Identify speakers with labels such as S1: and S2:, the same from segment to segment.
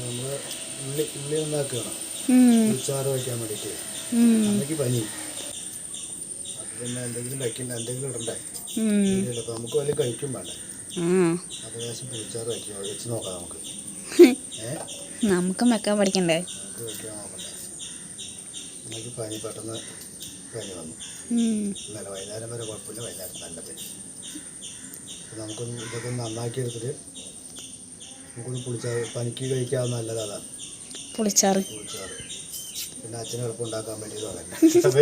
S1: നമ്മൾ ഉള്ളി ഉള്ളി നന്നാക്കുകയാണ് ഉച്ചാറ് വയ്ക്കാൻ വേണ്ടിയിട്ട് അമ്മയ്ക്ക് പനി. അത് പിന്നെ എന്തെങ്കിലും വയ്ക്കണ്ട എന്തെങ്കിലും ഇടണ്ടേ. നമുക്ക് വലിയ കഴിക്കും വേണ്ടേ? അത് ലേശം പുളിച്ചാറ് വയ്ക്കുക വെച്ച് നോക്കാം നമുക്ക്.
S2: നമുക്കും വെക്കാൻ പഠിക്കണ്ടേ?
S1: നമുക്ക് വയ്ക്കാൻ നോക്കണ്ടേ? അമ്മയ്ക്ക് പനി പെട്ടെന്ന് പനി വന്നു. ഇന്നലെ വൈകുന്നേരം വരെ കുഴപ്പമില്ല വൈകുന്നേരം നല്ല പനി അപ്പോൾ നമുക്കൊന്ന് ഇതൊക്കെ നന്നാക്കി എടുത്തിട്ട് നമുക്കൊന്ന് പുളിച്ചാറ് പനിക്ക് കഴിക്കാൻ നല്ലതാണ്
S2: പുളിച്ചാറ്
S1: പുളിച്ചാറ് പിന്നെ അച്ഛനെ എളുപ്പം ഉണ്ടാക്കാൻ വേണ്ടിയിട്ട് തുടങ്ങി.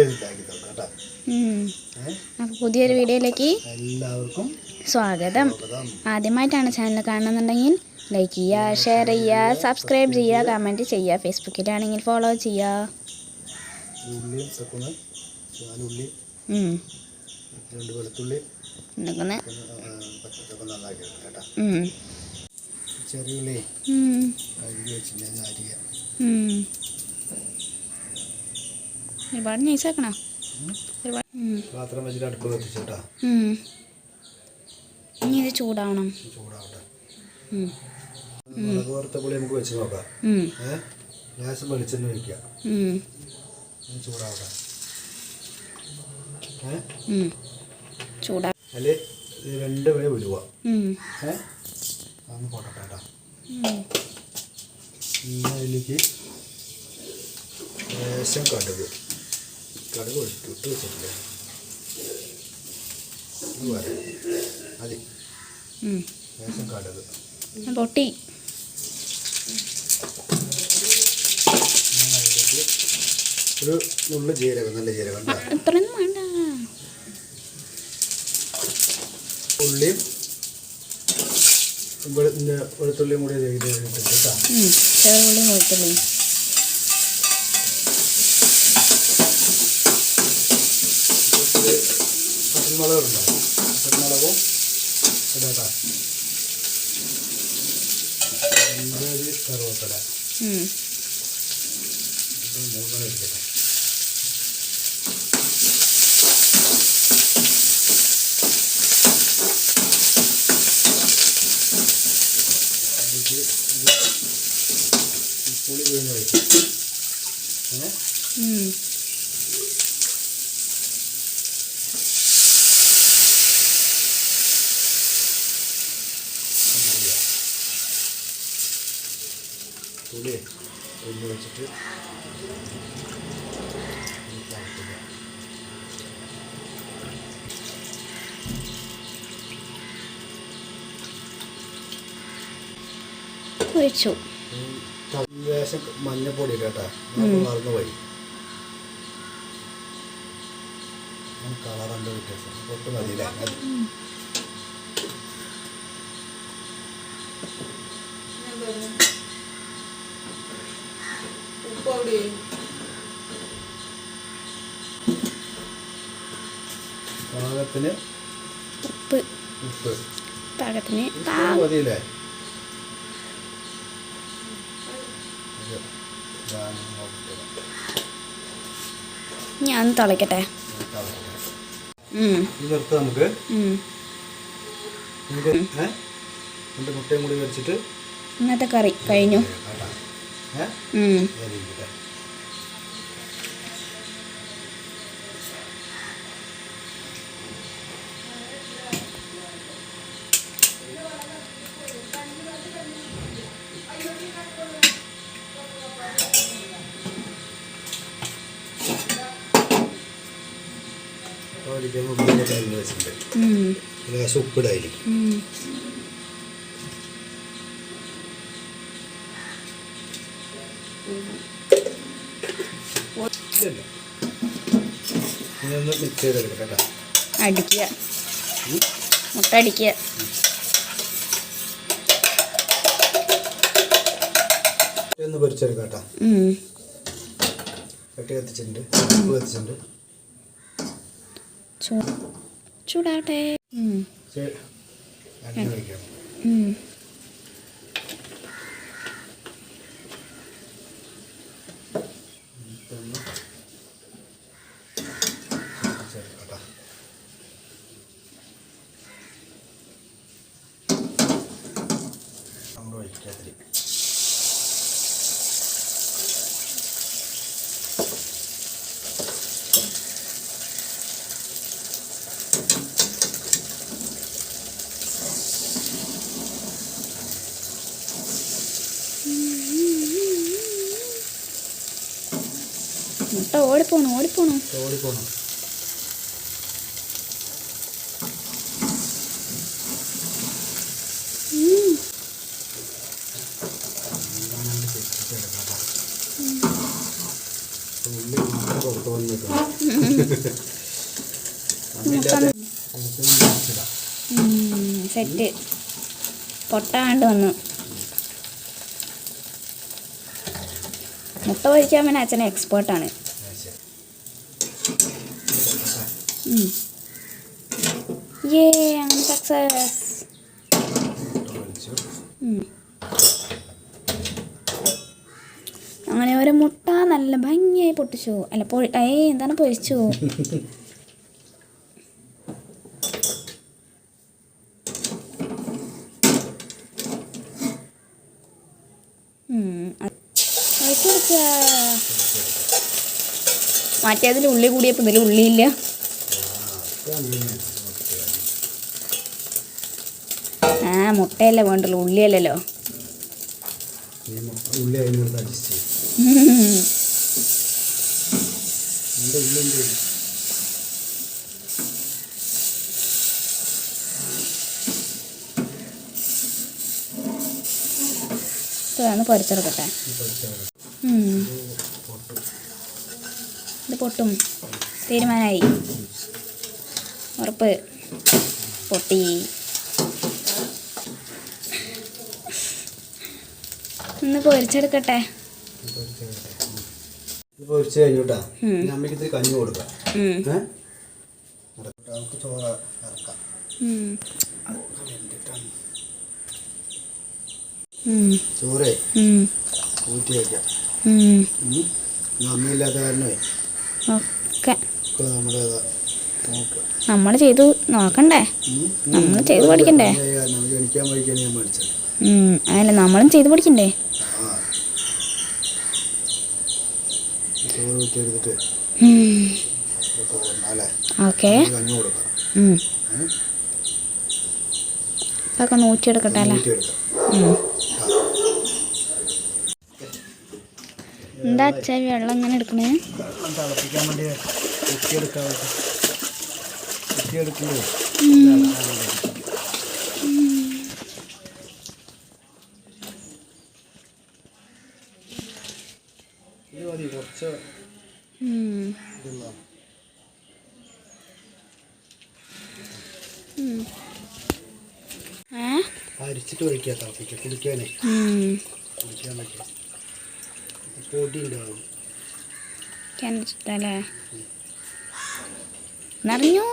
S1: ഉണ്ടാക്കി നോക്കാം കേട്ടോ.
S2: ഉം.
S1: ഏ?
S2: പുതിയൊരു വീഡിയോയിലേക്ക്
S1: എല്ലാവർക്കും
S2: സ്വാഗതം. ആദ്യമായിട്ടാണ് ചാനൽ കാണുന്നുണ്ടെങ്കിൽ ലൈക്ക് ചെയ്യുക ഷെയർ ചെയ്യുക സബ്സ്ക്രൈബ് ചെയ്യുക കമന്റ് ചെയ്യുക ഫേസ്ബുക്കിലാണെങ്കിൽ ഫോളോ ചെയ്യുക.
S1: വെളുത്തുള്ളി.
S2: ഉണ്ടാക്കുന്ന
S1: ഒന്ന് പച്ചക്കൊക്കെ നന്നാക്കി എടുക്കാം കേട്ടോ
S2: ഉം.
S1: ചെറിയ ഉള്ളി
S2: ഉം.
S1: അരിഞ്ഞ് വെച്ചിട്ടുണ്ടെങ്കിൽ അരിയ
S2: ഒരുപാട് നൈസാക്കണോ
S1: പാത്രം വെച്ചിട്ട് അടുപ്പ് കത്തിച്ചു
S2: ഇനി ഇത് ചൂടാവണം.
S1: ചൂടാവട്ടെ. മുളക് വറുത്ത പുളി നമുക്ക് വെച്ച് നോക്കാം.
S2: ഉം.
S1: ഏ? ഗ്യാസ് വെളിച്ചെണ്ണ. ഒന്ന് ചൂടാവട്ടെ. ഏ?
S2: ചൂടാ
S1: അതിൽ രണ്ട് വരെ വിടുക.
S2: ഉം.
S1: അതൊന്ന് പോട്ടെ കേട്ടോ. പിന്നെ അതിലേക്ക് ലേശം കടുക്. കടുക് ഒഴിച്ചു ഇട്ട് വെച്ചിട്ടില്ലേ. മതി ലേശം കടുക്.
S2: പൊട്ടി.
S1: ഒരു നുള്ളു ജീരകം നല്ല ജീരകം
S2: ഇത്രയൊന്നും വേണ്ട.
S1: പിന്നെ വെളുത്തുള്ളിയും കൂടി കേട്ടോ. പച്ചമുളകുണ്ടോ പച്ചമുളകും ഇതാട്ടാ മൂന്നെണ്ണം എടുക്കട്ടെ അതിലേക്ക് ഇത് വീണ് വയ്ക്കും. പുളി ഒന്ന് വെച്ചിട്ട്
S2: ഒഴിച്ചു
S1: ലേശം മഞ്ഞപ്പൊടി കേട്ടാ. വളർന്നു പോയി. കളർ എന്താ വ്യത്യാസം. പൊട്ട് മതിയില്ല മതി. പാകത്തിന്
S2: ഉപ്പ്.
S1: ഉപ്പ്.
S2: പാകത്തിന്
S1: മതിയില്ലേ? ഞാൻ തിളക്കട്ടെ. ഇതെടുത്ത് നമുക്ക് രണ്ട് മുട്ടയും കൂടി വെച്ചിട്ട്
S2: ഇന്നത്തെ കറി കഴിഞ്ഞു.
S1: ഏ അരിഞ്ഞ് വെച്ചിട്ടുണ്ട്. ലേശം ഉപ്പിടായിരിക്കും
S2: അടിക്കുക. മുട്ട അടിക്കുക.
S1: ഒന്ന് പൊരിച്ചെടുക്കാം കേട്ടോ.
S2: ഉം.
S1: ചട്ടി കത്തിച്ചിട്ടുണ്ട് കത്തിച്ചിട്ടുണ്ട്.
S2: ചൂടാവട്ടെ ഉം.
S1: ചെ-
S2: മുട്ട ഓടിപ്പോണു ഓടിപ്പോണു.
S1: ഓടിപ്പോണു.
S2: സെറ്റ് പൊട്ടാണ്ട് വന്നു. മുട്ട പൊരിക്കാൻ പിന്നെ അച്ഛൻ എക്സ്പേർട്ടാണ് അങ്ങനെ സക്സസ് അങ്ങനെ ഒരു മുട്ട നല്ല ഭംഗിയായി പൊട്ടിച്ചു. അല്ല പൊ ഏ എന്താണ് പൊരിച്ചു ഉം, അത് മറ്റേതിൽ ഉള്ളി കൂടിയപ്പോൾ ഇതിൽ ഉള്ളിയില്ല. ആ മുട്ടയല്ലേ വേണ്ടല്ലോ ഉള്ളിയല്ലല്ലോ.
S1: എന്ത്
S2: പൊരിച്ചെടുക്കട്ടെ. ഇത് പൊട്ടും. തീരുമാനമായി ഉറപ്പ്. പൊട്ടി. ഒന്ന് പൊരിച്ചെടുക്കട്ടെ.
S1: പൊരിച്ച് കഴിഞ്ഞൂട്ടാ. അമ്മയ്ക്ക് ഇത്തിരി കഞ്ഞി കൊടുക്കാം. ഏഹ് ചോറ് ഇറക്കാം. ചോറേ. ഊറ്റി വയ്ക്കാം അമ്മയില്ലാത്ത കാരണമേ
S2: ഒക്കെ.
S1: ഒക്കെ നമ്മുടെ
S2: നമ്മൾ ചെയ്തു നോക്കണ്ടേ? നമ്മൾ ചെയ്തു പഠിക്കണ്ടേ? അതല്ല നമ്മളും ചെയ്തു പഠിക്കണ്ടേ? ഓക്കെ.
S1: എടുക്കട്ടെ
S2: ഉം.
S1: ഏഹ്
S2: ഇതൊക്കെ അല്ലേ? എന്താ അച്ഛാ വെള്ളം ഇങ്ങനെ എടുക്കണേ?
S1: വെള്ളം തിളപ്പിക്കാൻ വേണ്ടി കുത്തിയെടുക്കാൻ കുത്തിയെടുക്കുമ്പോൾ ഇത് മതി കുറച്ച് അരിച്ചിട്ട് ഒഴിക്കുക തിളപ്പിക്കുക. കുടിക്കാനേ. കുടിക്കാൻ പറ്റില്ല. പൊടി ഉണ്ടാവും
S2: കിണറ്റിട്ടല്ലേ നിറഞ്ഞു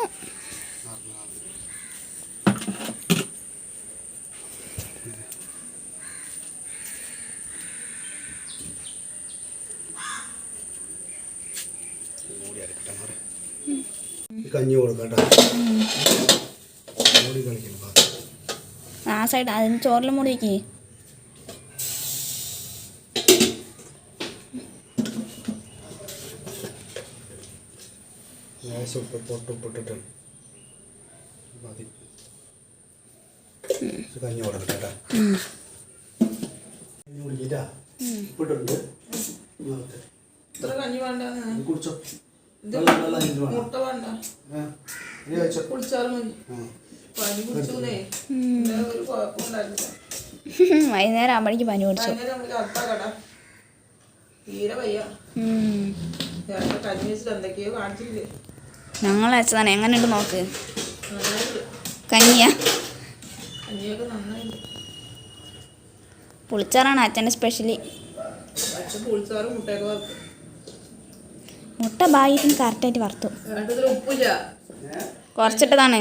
S1: കഞ്ഞി കൊടുക്കാം കേട്ടോ മൂടി
S2: ആ സൈഡ് അതിന് ചോറിൽ മൂടി വയ്ക്കേ
S1: ലേശം ഉപ്പ് പൊട്ട് ഉപ്പിട്ടിട്ട് മതി. കഞ്ഞി കൊടുക്കട്ടെ കേട്ടോ. കഞ്ഞി ഉപ്പിട്ടുണ്ട് കുടിച്ചോ.
S3: മുട്ട വേണ്ട. കുടിച്ചാലും
S2: വൈകുന്നേരം ആകുമ്പോഴേക്ക് പനി പിടിച്ചു.
S3: ഭയങ്കര നമുക്ക് അടുത്ത കട. തീരെ വയ്യ.
S2: ഉം.
S3: ഞാൻ കഞ്ഞി വെച്ചിട്ട് എന്തൊക്കെയോ കാണിച്ചില്ലേ
S2: ഞങ്ങൾ അയച്ചതാണ്. എങ്ങനെയുണ്ട് നോക്ക്? കഞ്ഞിയാ? പുളിച്ചാറാണ് അച്ഛന്റെ സ്പെഷ്യലി മുട്ട ഭാഗ്യത്തിന് കറക്റ്റായിട്ട് വറുത്തു. കുറച്ചിട്ടതാണ്.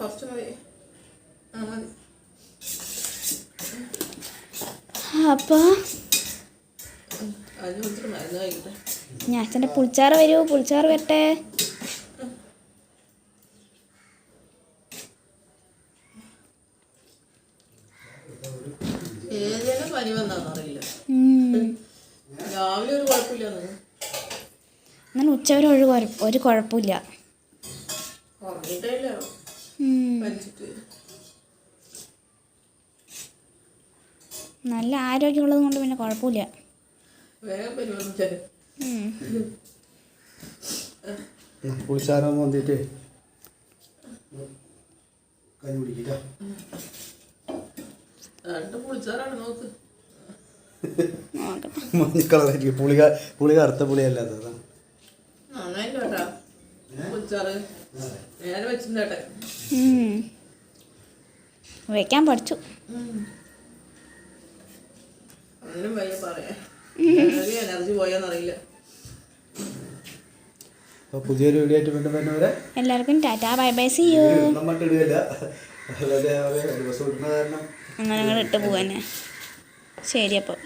S3: കുറച്ച് മതി.
S2: അപ്പോൾ ഞാൻ അച്ഛന്റെ പുളിച്ചാറ് വരൂ പുളിച്ചാറ് വരട്ടെ. അങ്ങനെ ഉച്ചവരെ ഒരു കുഴപ്പമില്ല. നല്ല ആരോഗ്യമുള്ളത് കൊണ്ട് പിന്നെ കുഴപ്പമില്ല.
S1: പുളിച്ചാരം വന്നിട്ട് പുളി പുളി കറുത്ത.
S2: വെക്കാൻ പഠിച്ചു.
S3: അതിനും വയ്യ പറയാ എനർജി പോയാന്നറിയില്ല
S1: അപ്പോൾ പുതിയൊരു വീഡിയോ ആയിട്ട് വീണ്ടും വരുന്നവരെ
S2: എല്ലാവർക്കും tata bye bye see you.
S1: നമ്മട്ട് ഇടുകയില്ല. അല്ലാതെ അവരെ ദിവസം ഇടുന്ന കാരണം
S2: അങ്ങനെ ഇട്ട് പോവാനെ. ശരി അപ്പോൾ